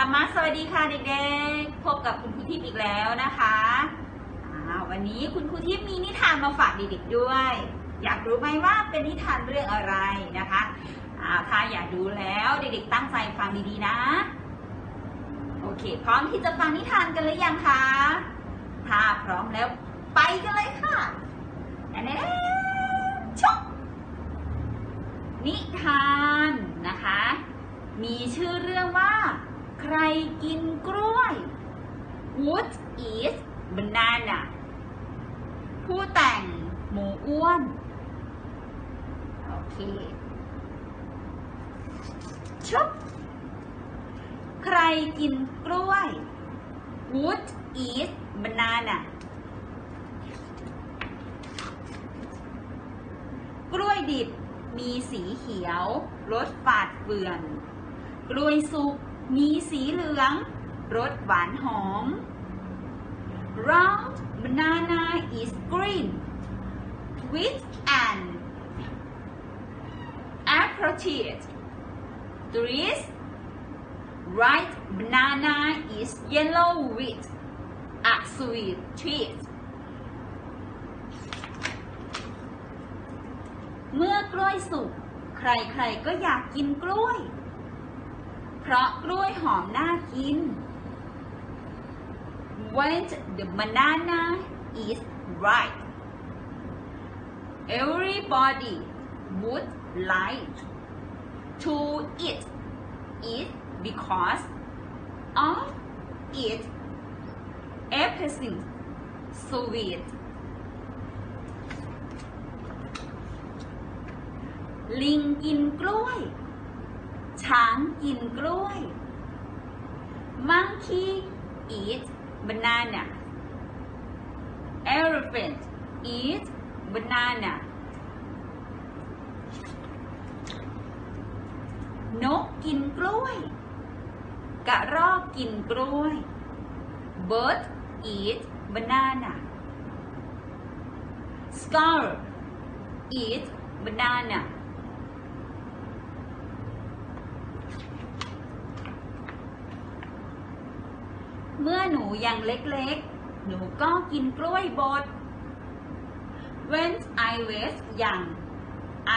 รรมะสวัสดีค่ะเด็กๆ พบกับคุณครูทิพย์อีกแล้วนะคะวันนี้คุณครูทิพย์มีนิทานมาฝากเด็กๆด้วย อยากรู้ไหมว่าเป็นนิทานเรื่องอะไรนะคะถ้าอยากดูแล้วเด็กๆตั้งใจฟังดีๆนะ โอเค พร้อมที่จะฟังนิทานกันหรือยังคะถ้าพร้อมแล้วไปกันเลยค่ะแน่ชกนิทานนะคะ มีชื่อเรื่องว่า รกินกล้วย What is banana ผู้แต่งหมูอ้วน โอเคชุบใครกินกล้วย What is banana กล้วยดิบมีสีเขียว รสฝาดเฟือน กล้วยสุก มีสีเหลือง รสหวานหอม Round banana is green with an appropriate twist. Ripe banana is yellow with a sweet twist. เมื่อกล้วยสุก ใครๆก็อยากกินกล้วย เพราะกล้วยหอมน่ากิน When the banana is ripe everybody would like to eat it because of its everything sweet ลิงกินกล้วย ช้างกินกล้วย Monkey eat banana Elephant eat banana นกกินกล้วย กระรอกกินกล้วย Bird eat banana Squirrel eat banana เมื่อหนูยังเล็กๆ หนูก็กินกล้วยบด When I was young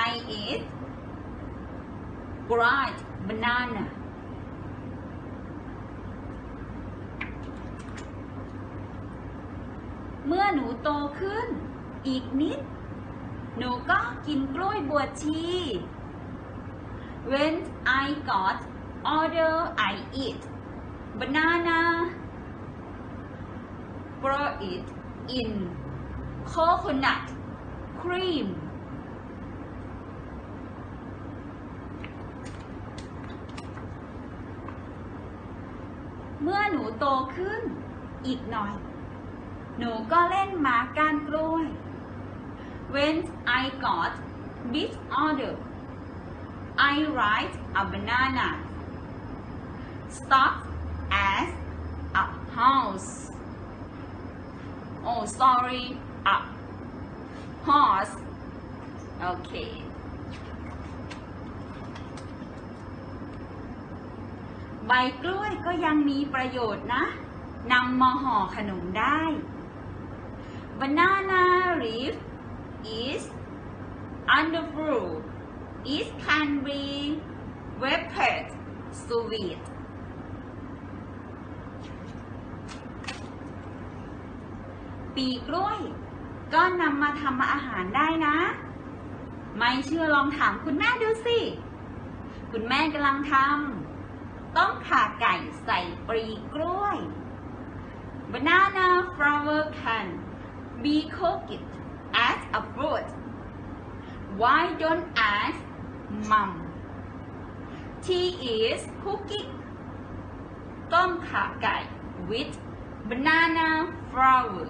I ate dried banana เมื่อหนูโตขึ้นอีกนิด หนูก็กินกล้วยบวชชี When I got older I eat banana pour it in coconut cream เมื่อหนูโตขึ้นอีกหน่อย หนูก็เล่นหมากานกล้วย When I got big older I ride a banana stuck as a house Oh sorry a horse Okay ใบกล้วยก็ยังมีประโยชน์นะนำมาห่อขนมได้ Banana leaf is underfruit it can be wrapped sweet ปีกล้วย ก็นำมาทำอาหารได้นะ ไม่เชื่อลองถามคุณแม่ดูสิ คุณแม่กำลังทำต้มข่าไก่ใส่ปลีกล้วย Banana flour can be cooked as a fruit Why don't ask mom She is cooking ต้มข่าไก่ with banana flour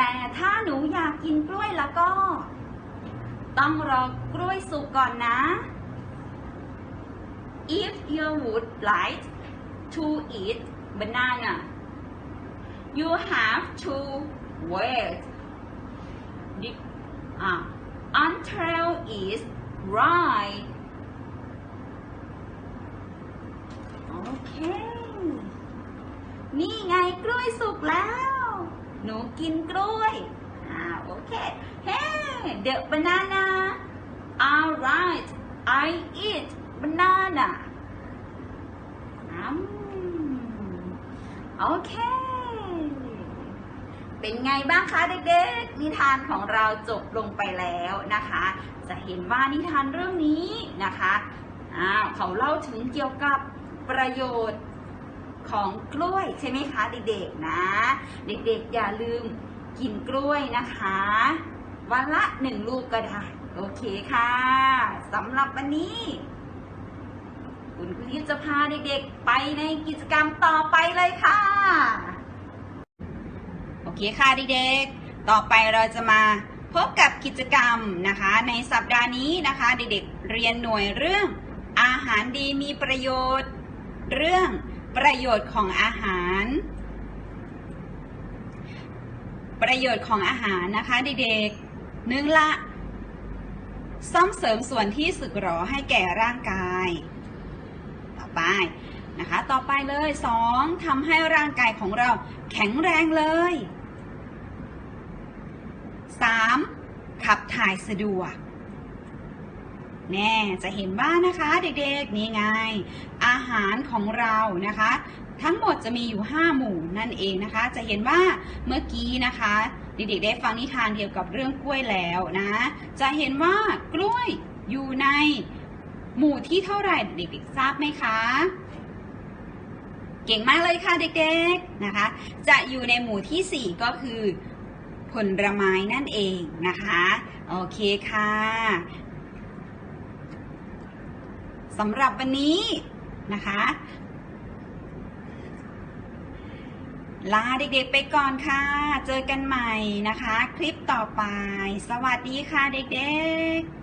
แต่ถ้าหนูอยากกินกล้วยแล้วก็ ต้องรอกล้วยสุกก่อนนะ If you would like to eat banana you have to wait the- อะ until trail is right โอเคนี่ไงกล้วยสุกแล้ว หนูกินกล้วย อ่า โอเค Hey the banana alright I eat banana อืมโอเค เป็นไงบ้างคะเด็กๆ นิทานของเราจบลงไปแล้วนะคะ จะเห็นว่านิทานเรื่องนี้นะคะอ่าเขาเล่าถึงเกี่ยวกับประโยชน์ ของกล้วยใช่ไหมคะเด็กๆนะ เด็กๆอย่าลืมกินกล้วยนะคะ วันละหนึ่งลูกก็ได้ โอเคค่ะสำหรับวันนี้ คุณครูยิปจะพาเด็กๆไปในกิจกรรมต่อไปเลยค่ะ โอเคค่ะเด็กๆ ต่อไปเราจะมาพบกับกิจกรรมนะคะ ในสัปดาห์นี้นะคะ เด็กๆเรียนหน่วยเรื่องอาหารดีมีประโยชน์ เรื่อง ประโยชน์ของอาหาร ประโยชน์ของอาหารนะคะเด็กๆหนึ่งละ ซ่อมเสริมส่วนที่สึกหรอให้แก่ร่างกาย ต่อไปนะคะ ต่อไปเลยสองทำให้ร่างกายของเราแข็งแรงเลยสามขับถ่ายสะดวก แน่จะเห็นว่านะคะเด็กๆนี่ไง อาหารของเรานะคะ ทั้งหมดจะมีอยู่ 5 หมู่นั่นเองนะคะ จะเห็นว่าเมื่อกี้นะคะเด็กๆได้ฟังนิทานเกี่ยวกับเรื่องกล้วยแล้วนะ จะเห็นว่ากล้วยอยู่ในหมู่ที่เท่าไหร่เด็กๆทราบไหมคะ เก่งมากเลยค่ะเด็กๆนะคะ จะอยู่ในหมู่ทีสี่4 ก็คือผลไม้นั่นเองนะคะ โอเคค่ะ สำหรับวันนี้นะคะ ลาเด็กๆไปก่อนค่ะ เจอกันใหม่นะคะ คลิปต่อไป สวัสดีค่ะเด็กๆ